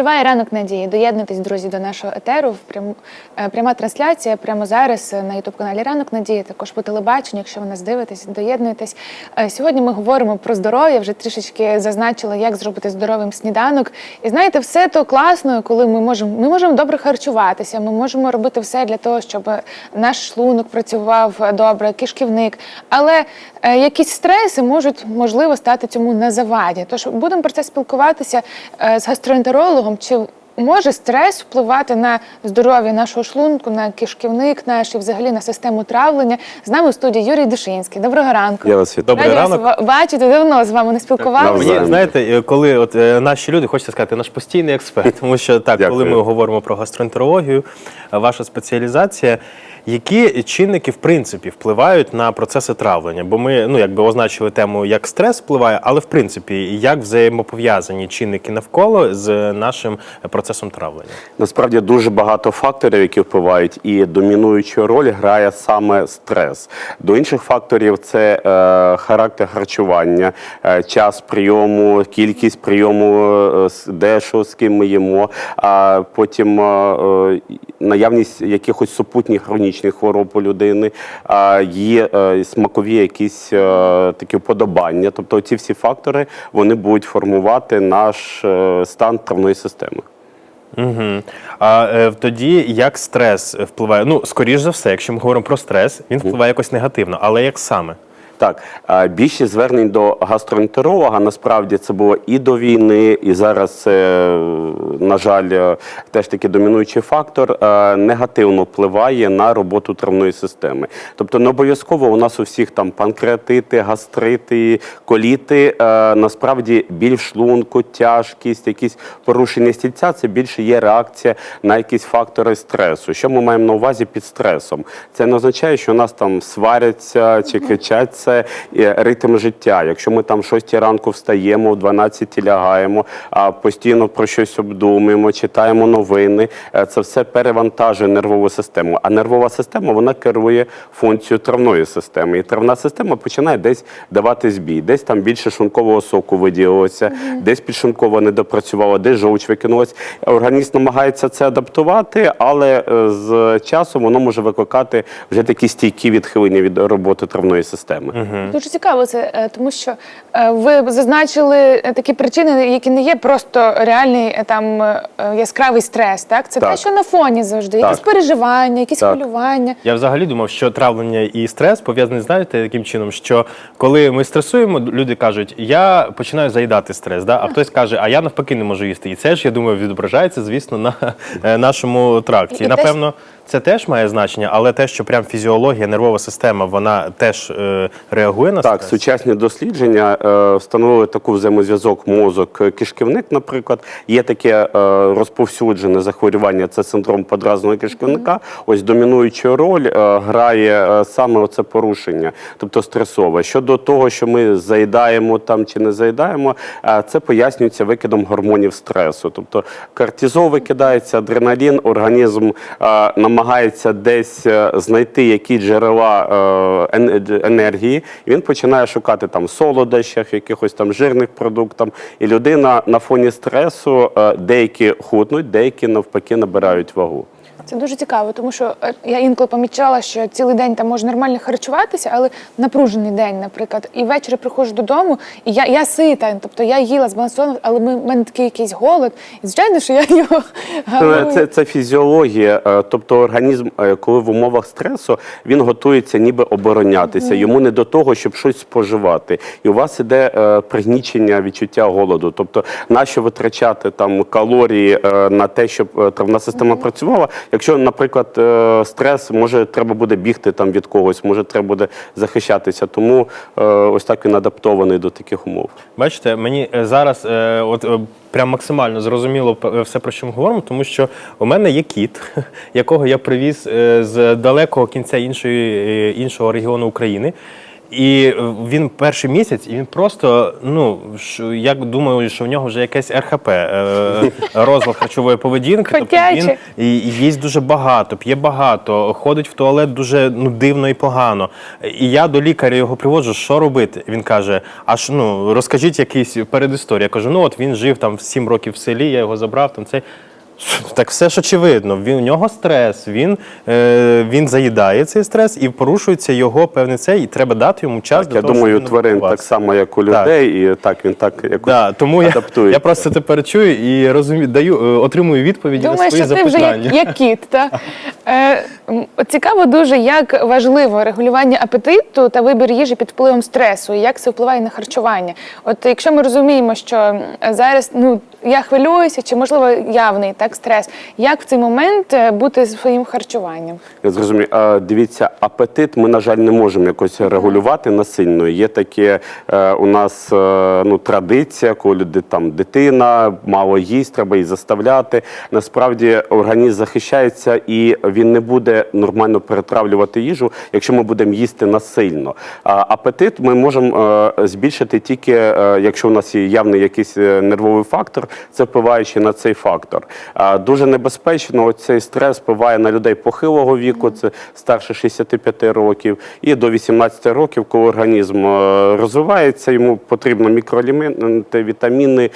Триває ранок надії. Доєднуйтесь, друзі, до нашого етеру. Прям, е, пряма трансляція прямо зараз е, на ютуб каналі Ранок Надії. Також по телебаченню, якщо ви нас дивитесь, доєднуйтесь. Е, Сьогодні ми говоримо про здоров'я. Вже трішечки зазначила, як зробити здоровим сніданок. І знаєте, все то класно, коли ми можемо ми можемо добре харчуватися. Ми можемо робити все для того, щоб наш шлунок працював добре, кишківник. Але якісь стреси можуть можливо стати цьому на заваді. Тож будемо про це спілкуватися з гастроентерологом. Чи може стрес впливати на здоров'я нашого шлунку, на кишківник наш і взагалі на систему травлення? З нами у студії Юрій Душинський. Доброго ранку. Я вас вітаю. Добрий Раді вас ранок. бачити. Давно з вами не спілкувалися. Мені знаєте, коли от е, наші люди, хочеться сказати, наш постійний експерт, тому що так, коли Дякую. ми говоримо про гастроентерологію, ваша спеціалізація. Які чинники в принципі впливають на процеси травлення? Бо ми ну якби означили тему, як стрес впливає, але в принципі як взаємопов'язані чинники навколо з нашим процесом травлення? Насправді дуже багато факторів, які впливають, і домінуючу роль грає саме стрес. До інших факторів це е, характер харчування, е, час прийому, кількість прийому, е, де що з ким ми їмо, а потім е, е, наявність якихось супутніх хронічних хвороб у людини, є е, смакові якісь е, такі вподобання. Тобто ці всі фактори вони будуть формувати наш е, стан травної системи. Угу. А е, тоді як стрес впливає? Ну, скоріш за все, якщо ми говоримо про стрес, він впливає якось негативно, але як саме? Так, більшість звернень до гастроентеролога насправді це було і до війни, і зараз це, на жаль, теж таки домінуючий фактор негативно впливає на роботу травної системи. Тобто не обов'язково у нас у всіх там панкреатити, гастрити, коліти. Насправді біль в шлунку, тяжкість, якісь порушення стільця це більше є реакція на якісь фактори стресу. Що ми маємо на увазі під стресом? Це не означає, що у нас там сваряться чи кричать. Це е, ритм життя. Якщо ми там в 6 ранку встаємо, в 12 лягаємо, а постійно про щось обдумуємо, читаємо новини, е, це все перевантажує нервову систему. А нервова система вона керує функцією травної системи. І травна система починає десь давати збій, десь там більше шлункового соку виділилося, десь підшлунково не допрацювало, десь жовч викинулась. Організм намагається це адаптувати, але е, з часом воно може викликати вже такі стійкі відхилення від роботи травної системи. Дуже цікаво це, е, тому що е, ви зазначили е, такі причини, які не є просто реальний там яскравий стрес. Так, це те, що на фоні завжди, Так. якісь переживання, якісь Так. хвилювання. Я взагалі думав, що травлення і стрес пов'язані, знаєте, таким чином, що коли ми стресуємо, люди кажуть, я починаю заїдати стрес, да? а хтось каже, а я навпаки не можу їсти. І це ж, я думаю, відображається, звісно, на нашому тракті. І напевно, це теж має значення, але те, що прям фізіологія, нервова система, вона теж е, реагує на Так, сучасні дослідження е, встановили таку взаємозв'язок мозок-кишківник, наприклад. Є таке е, розповсюджене захворювання, це синдром подразного кишківника. Ось домінуючу роль е, грає е, саме оце порушення, тобто стресове. Щодо того, що ми заїдаємо там чи не заїдаємо, е, це пояснюється викидом гормонів стресу. Тобто кортизол викидається, адреналін, організм е, намагається десь е, знайти які джерела е, енергії, і він починає шукати там солодощах, якихось там жирних продуктах. І людина на фоні стресу е, деякі худнуть, деякі навпаки набирають вагу. Це дуже цікаво, тому що е, я інколи помічала, що цілий день там можна нормально харчуватися, але напружений день, наприклад, і ввечері приходжу додому, і я, я сита, тобто я їла збалансовано, але ми- в мене такий якийсь голод. І звичайно, що я його Це, це, це фізіологія, е, тобто організм, е, коли в умовах стресу, він готується ніби оборонятися. Йому не до того, щоб щось споживати. І у вас іде пригнічення відчуття голоду. Тобто, нащо витрачати там калорії на те, щоб травна система працювала. Якщо, наприклад, е, стрес, може треба буде бігти там від когось, може треба буде захищатися. Тому е, ось так він адаптований до таких умов. Бачите, мені е, зараз от прям максимально зрозуміло все, про що ми говоримо, тому що у мене є кіт, якого я привіз з далекого кінця іншої, іншого регіону України. І е, він перший місяць, і він просто, ну я думаю, що в нього вже якесь РХП, е, розлад харчової поведінки. Тобто він їсть дуже багато, п'є багато, ходить в туалет дуже ну, дивно і погано. І я до лікаря його приводжу, що робити? Він каже: а ж ну розкажіть якийсь передісторію. Я кажу, ну от він жив там 7 років в селі, я його забрав там цей. Так все ж очевидно. Він у нього стрес, він, е, він заїдає цей стрес і порушується його певний цей, і треба дати йому час Так, для я того, думаю, щоб він тварин так само, як у Так. людей, і так він так якось Да, тому я, адаптується. я просто тепер чую і розумію, даю, е, отримую відповіді на Думаю, свої що ти вже запитання. як, як кіт. так? Е, цікаво дуже, як важливо регулювання апетиту та вибір їжі під впливом стресу, і як це впливає на харчування. От якщо ми розуміємо, що зараз ну, я хвилююся, чи можливо явний так стрес, як в цей момент е, бути зі своїм харчуванням? Я зрозумів. А, Дивіться, апетит ми, на жаль, не можемо якось регулювати насильно. Є таке е, у нас е, ну, традиція, коли там дитина мало їсть, треба її заставляти. Насправді організм захищається і він не буде нормально перетравлювати їжу, якщо ми будемо їсти насильно. Апетит ми можемо е, збільшити тільки, е, якщо у нас є явний якийсь е, нервовий фактор, це впливаючи на цей фактор. Дуже небезпечно цей стрес впливає на людей похилого віку, це старше 65 років, і до 18 років, коли організм розвивається, йому потрібно мікроелементи, вітаміни,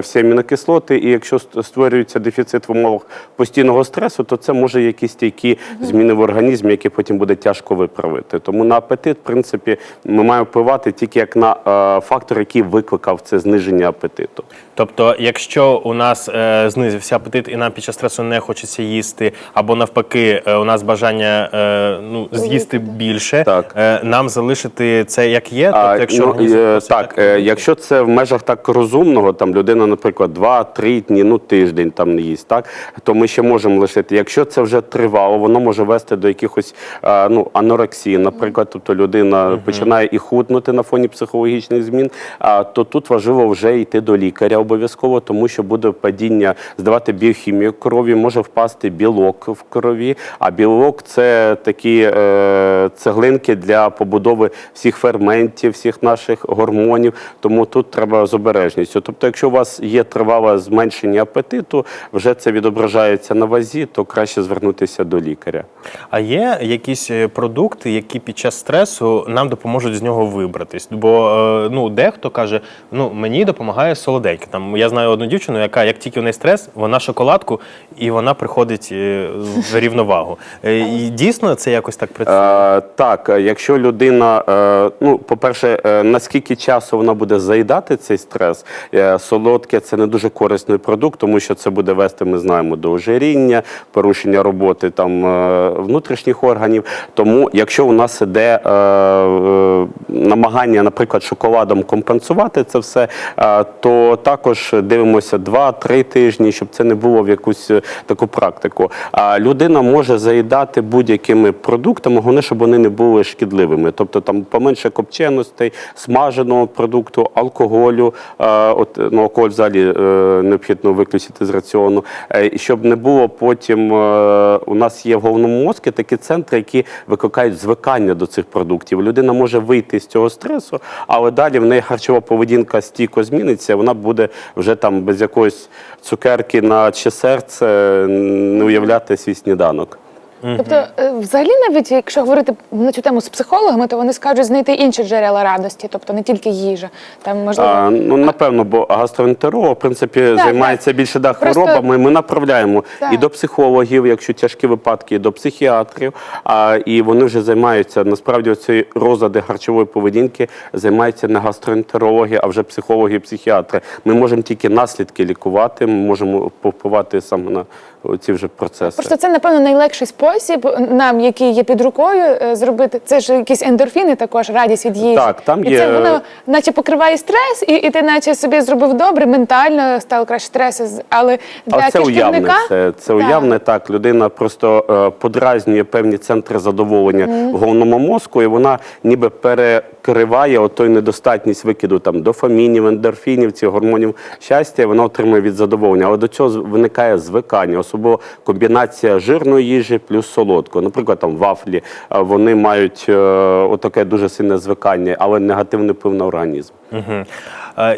всі амінокислоти. І якщо створюється дефіцит в умовах постійного стресу, то це може якісь стійкі зміни в організмі, які потім буде тяжко виправити. Тому на апетит, в принципі, ми маємо впливати тільки як на е, фактор, який викликав це зниження апетиту. Тобто, якщо у нас е, знизився апетит і нам під час стресу не хочеться їсти, або навпаки, е, у нас бажання е, ну, з'їсти більше, Так. е, нам залишити це як є. Тобто, якщо ну, е, так, е, якщо це в межах так розумного, там людина, наприклад, 2-3 дні, ну тиждень там не їсть, так то ми ще можемо лишити. Якщо це вже тривало, воно може вести до якихось ну анорексії, наприклад, тобто людина починає і худнути на фоні психологічних змін. А то тут важливо вже йти до лікаря обов'язково, тому що буде падіння, здавати біохімію крові, може впасти білок в крові. А білок це такі е, цеглинки для побудови всіх ферментів, всіх наших гормонів. Тому тут треба з обережністю. Тобто, якщо у вас є тривале зменшення апетиту, вже це відображається на вазі, то краще звернутися до лікаря. А є якісь е, продукти, які під час стресу нам допоможуть з нього вибратись? Бо е, ну дехто каже, ну мені допомагає солоденьке. Там я знаю одну дівчину, яка як тільки у неї стрес, вона шоколадку і вона приходить е, в рівновагу. І дійсно це якось так працює. Е, так, якщо людина, ну, по-перше, наскільки часу вона буде заїдати цей стрес, солодке це не дуже корисний продукт, тому що це буде вести, ми знаємо, до ожиріння, порушення роботи там е, внутрішніх органів. Тому, якщо у нас іде е, е, намагання, наприклад, шоколадом компенсувати це все, е, то також дивимося 2-3 тижні, щоб це не було в якусь е, таку практику. А людина може заїдати будь-якими продуктами, головне, щоб вони не були шкідливими. Тобто там поменше копченостей, смаженого продукту, алкоголю. Е, От ну, алкоголь взагалі е, необхідно виключити з раціону. Е, щоб не було потім е, у нас є в головному мозку такі центри, які викликають звикання до цих продуктів. Людина може вийти з цього стресу, але далі в неї харчова поведінка стійко зміниться. Вона буде вже там без якоїсь цукерки на чи серце не уявляти свій сніданок. Тобто, е, взагалі, навіть якщо говорити на цю тему з психологами, то вони скажуть знайти інші джерела радості, тобто не тільки їжа. Там можливо А, ну напевно, бо гастроентеролог, в принципі, займається більше да, Просто- Ми направляємо Так. і до психологів, якщо тяжкі випадки, і до психіатрів. А і вони вже займаються насправді ці розлади харчової поведінки займаються не гастроентерологи, а вже психологи і психіатри. Ми можемо тільки наслідки лікувати, ми можемо повпливати саме на ці вже процеси. Просто це, напевно, найлегший спосіб нам, який є під рукою, е, зробити. Це ж якісь ендорфіни, також радість від їжі. Так, там і є- це воно наче покриває стрес, і, і ти наче собі зробив добре, ментально стало краще стресу. з- Але для Але це уявне. кишківника Це, Так. уявне так. Людина просто е, подразнює певні центри задоволення в головному мозку, і вона ніби перекриває отой недостатність викиду там дофамінів, ендорфінів, цих гормонів щастя. Вона отримує від задоволення. Але до цього виникає звикання, особливо комбінація жирної їжі плюс чогось солодко. Наприклад, там вафлі, е, вони мають е, отаке дуже сильне звикання, але негативний вплив на організм. Угу.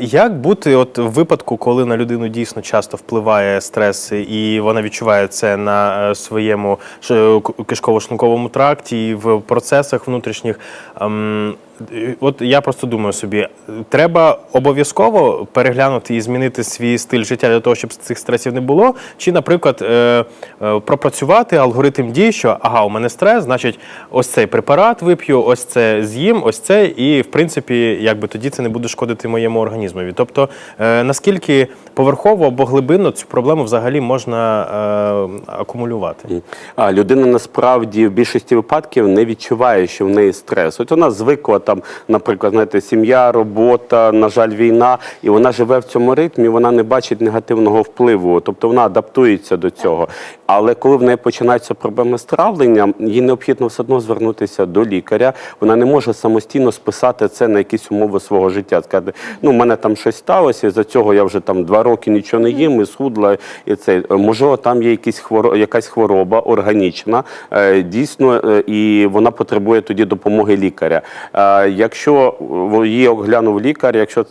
Як бути от в випадку, коли на людину дійсно часто впливає стрес, і вона відчуває це на е, своєму ш- кишково-шлунковому тракті і в процесах внутрішніх? Ем, е, От я просто думаю собі, треба обов'язково переглянути і змінити свій стиль життя для того, щоб цих стресів не було. Чи, наприклад, е, е, пропрацювати алгоритм дій, що ага, у мене стрес, значить, ось цей препарат вип'ю, ось це з'їм, ось це, і в принципі, якби тоді це не буде шкодити моєму організмові. Тобто, е, наскільки поверхово або глибинно цю проблему взагалі можна е, акумулювати? А людина насправді в більшості випадків не відчуває, що в неї стрес. От вона звикла там, наприклад, знаєте, сім'я, робота, на жаль, війна, і вона живе в цьому ритмі, вона не бачить негативного впливу, тобто вона адаптується до цього. Але коли в неї починаються проблеми з травленням, їй необхідно все одно звернутися до лікаря. Вона не може самостійно списати це на якісь умови свого життя. Сказати, ну в мене там щось сталося, і за цього я вже там два роки нічого не їм, і схудла, і це можливо, там є якісь хворо, якась хвороба органічна, е, дійсно, е, і вона потребує тоді допомоги лікаря. Е, Якщо її оглянув лікар, якщо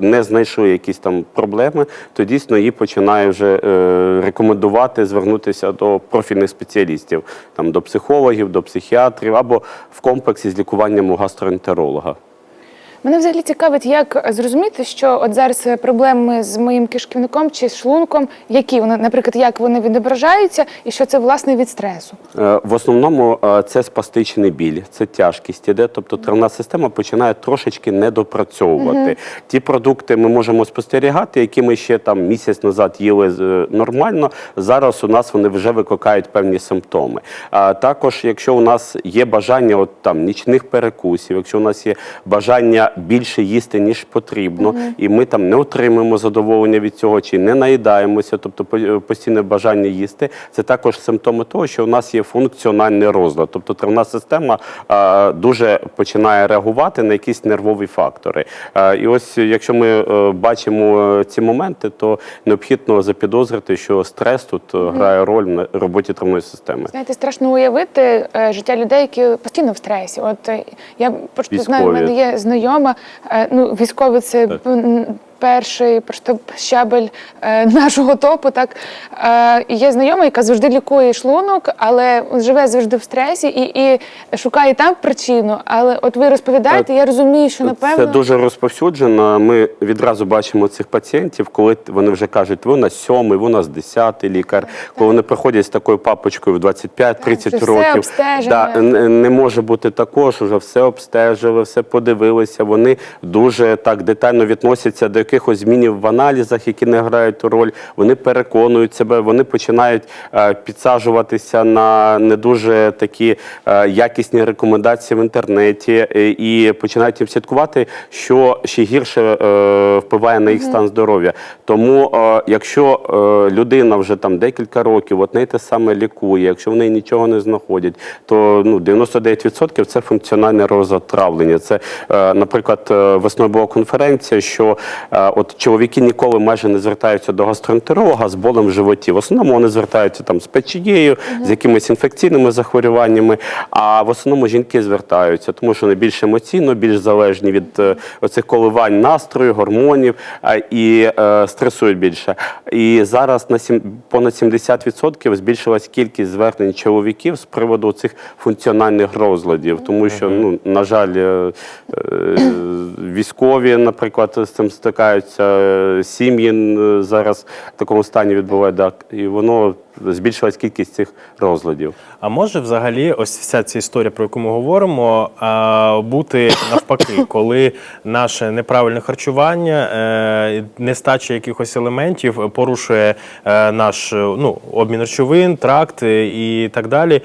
не знайшли якісь там проблеми, то дійсно її починає вже рекомендувати звернутися до профільних спеціалістів, там до психологів, до психіатрів або в комплексі з лікуванням у гастроентеролога. Мене взагалі цікавить, як зрозуміти, що от зараз проблеми з моїм кишківником чи з шлунком, які вони, наприклад, як вони відображаються, і що це власне від стресу. Е, В основному е, це спастичний біль, це тяжкість іде, тобто травна система починає трошечки недопрацьовувати. Ті продукти ми можемо спостерігати, які ми ще там місяць назад їли е, нормально. Зараз у нас вони вже викликають певні симптоми. А також, якщо у нас є бажання от там нічних перекусів, якщо у нас є бажання більше їсти ніж потрібно, і ми там не отримуємо задоволення від цього, чи не наїдаємося, тобто е, постійне бажання їсти, це також симптоми того, що у нас є функціональний розлад. Тобто травна система е, дуже починає реагувати на якісь нервові фактори. Е, і ось якщо ми е, бачимо е, ці моменти, то необхідно запідозрити, що стрес тут грає роль на роботі травної системи. Знаєте, страшно уявити життя людей, які постійно в стресі. От я просто знаю, в мене є знайома, е, ну військовий це перший щабель е, нашого топу. Так е, є знайома, яка завжди лікує шлунок, але живе завжди в стресі і, і шукає там причину. Але от ви розповідаєте, я розумію, що напевно Це дуже розповсюджено. Ми відразу бачимо цих пацієнтів, коли вони вже кажуть, ви у нас сьомий, ви у нас десятий лікар. Коли вони приходять з такою папочкою в 25-30 вже років, обстежено. да, не, може бути також, вже все обстежили, все подивилися. Вони дуже так детально відносяться до якихось змінів в аналізах, які не грають роль. Вони переконують себе, вони починають е, підсаджуватися на не дуже такі е, якісні рекомендації в інтернеті е, і починають їм слідкувати, що ще гірше впливає на їх стан здоров'я. Тому, якщо людина вже там декілька років от неї те саме лікує, якщо в неї нічого не знаходять, то ну 99% це функціональне розотравлення. Це, наприклад, весною була конференція, що е, от чоловіки ніколи майже не звертаються до гастроентеролога з болем в животі. В основному вони звертаються там з печією, з якимись інфекційними захворюваннями. А в основному жінки звертаються, тому що вони більш емоційно, більш залежні від е, оцих коливань настрою, гормонів е, і е, стресують більше. І зараз на сім, понад 70% збільшилась кількість звернень чоловіків з приводу цих функціональних розладів, тому що ну на жаль, е, е, військові, наприклад, з цим стикаються, е, сім'ї е, зараз в такому стані відбувають, так, і воно збільшилась кількість цих розладів. А може взагалі ось вся ця історія, про яку ми говоримо, бути навпаки, коли наше неправильне харчування, е, нестача якихось елементів порушує е, наш е, ну, обмін речовин, тракт і так далі.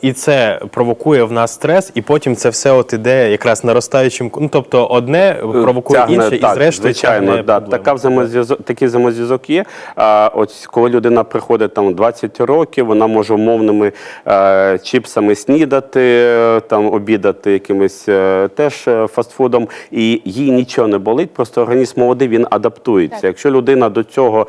І це провокує в нас стрес, і потім це все от іде якраз наростаючим. Ну тобто одне провокує Тягне, інше, так, і зрештою звичайно, тягне да, така взаємозв'язок, такий взаємозв'язок є. А, от коли людина приходить там 20 років, вона може умовними е, чіпсами снідати, е, там обідати якимось е, теж е, фастфудом, і їй нічого не болить, просто організм молодий, він адаптується. Так. Якщо людина до цього е,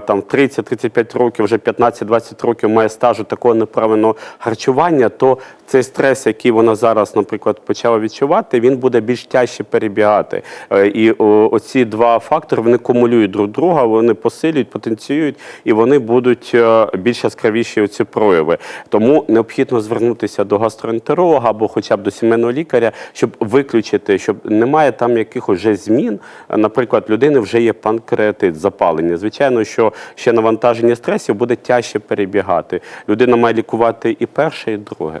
там 30-35 років, вже 15-20 років має стажу такого неправильного харчування, то цей стрес, який вона зараз, наприклад, почала відчувати, він буде більш тяжче перебігати. Е, І оці два фактори вони кумулюють друг друга, вони посилюють, потенціюють, і вони будуть е, більш яскравіші ці прояви. Тому необхідно звернутися до гастроентеролога або хоча б до сімейного лікаря, щоб виключити, щоб немає там якихось вже змін. Наприклад, людини вже є панкреатит, запалення. Звичайно, що ще навантаження стресів буде тяжче перебігати. Людина має лікувати і перше, і друге.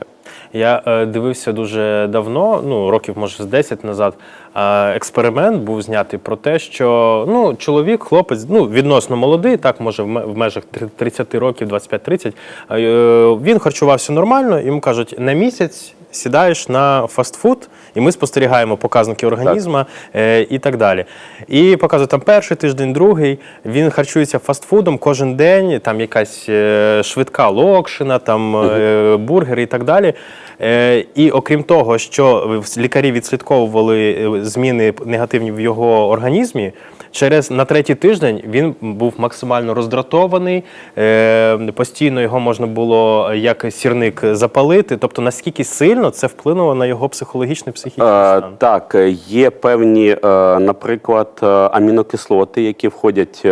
Я е, дивився дуже давно, ну років може з 10 назад. е, експеримент був знятий про те, що ну чоловік, хлопець, ну відносно молодий, так може в ме- в межах три- 30 років, 25-30, е, Він харчувався нормально. Йому кажуть, на місяць сідаєш на фастфуд, і ми спостерігаємо показники організму е, і так далі. І показує там перший тиждень, другий. Він харчується фастфудом кожен день, там якась е, швидка локшина, там е, бургери і так далі. Е, і окрім того, що лікарі відслідковували е, зміни негативні в його організмі, через на третій тиждень він був максимально роздратований, е, постійно його можна було як сірник запалити. Тобто, наскільки сильно це вплинуло на його психологічний психічний Е, стан? Так, є певні, е, наприклад, амінокислоти, які входять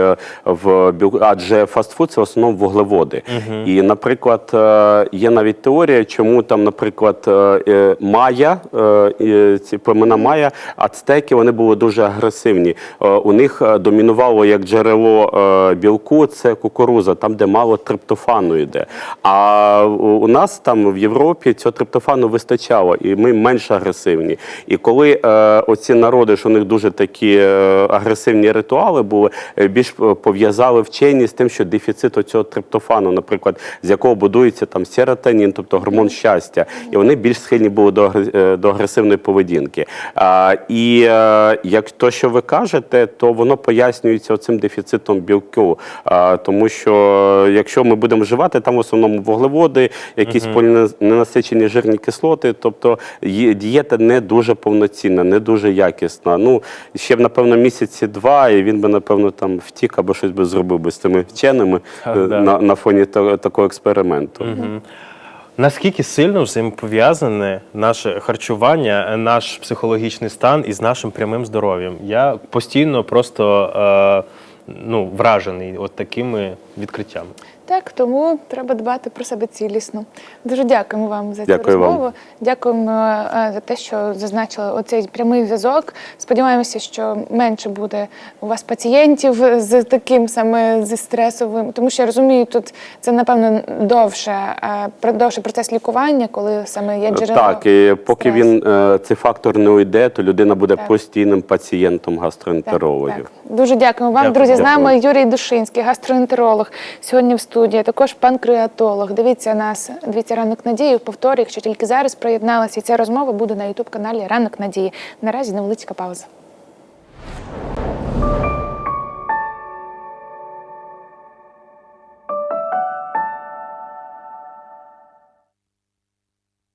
в білку, адже фастфуд це в основному вуглеводи. І, наприклад, є навіть теорія, чому там, наприклад, майя, ці племена майя, ацтеки, вони були дуже агресивні. У них е, домінувало як джерело е, білку, це кукуруза, там, де мало триптофану йде. А у нас там в Європі цього триптофану вистачало, і ми менш агресивні. І коли е, оці народи, що у них дуже такі агресивні ритуали були, більш пов'язали вчені з тим, що дефіцит оцього триптофану, наприклад, з якого будується там серотонін, тобто гормон щастя, і вони більш схильні були до, до агресивної поведінки. І як то, що ви кажете, то воно пояснюється цим дефіцитом білку. А, тому що е, якщо ми будемо вживати, там в основному вуглеводи, якісь поліненасичені жирні кислоти, тобто є- дієта не дуже повноцінна, не дуже якісна. Ну, ще б, напевно, місяці два, і він би, напевно, там втік або щось би зробив би з тими вченими Так, е, да. на, на фоні та- такого експерименту. Наскільки сильно взаємопов'язане наше харчування, наш психологічний стан із нашим прямим здоров'ям? Я постійно просто е, ну, вражений от такими відкриттями. Так, тому треба дбати про себе цілісно. Дуже дякуємо вам за цю Дякую вам. розмову. Дякуємо е, за те, що зазначили оцей прямий зв'язок. Сподіваємося, що менше буде у вас пацієнтів з таким саме зі стресовим, тому що я розумію, тут це напевно довше, е, довший процес лікування, коли саме є джерело. Так, і поки стресу. він е, цей фактор не уйде, то людина буде Так. постійним пацієнтом Так, гастроентерологів. так. Дуже дякуємо вам, Дякую. друзі. З нами. Юрій Душинський, гастроентеролог. Сьогодні в студії, студії, також панкреатолог. Дивіться нас, дивіться ранок надії Повторюю, повторі, якщо тільки зараз приєдналася. І ця розмова буде на ютуб каналі Ранок Надії. Наразі невеличка пауза.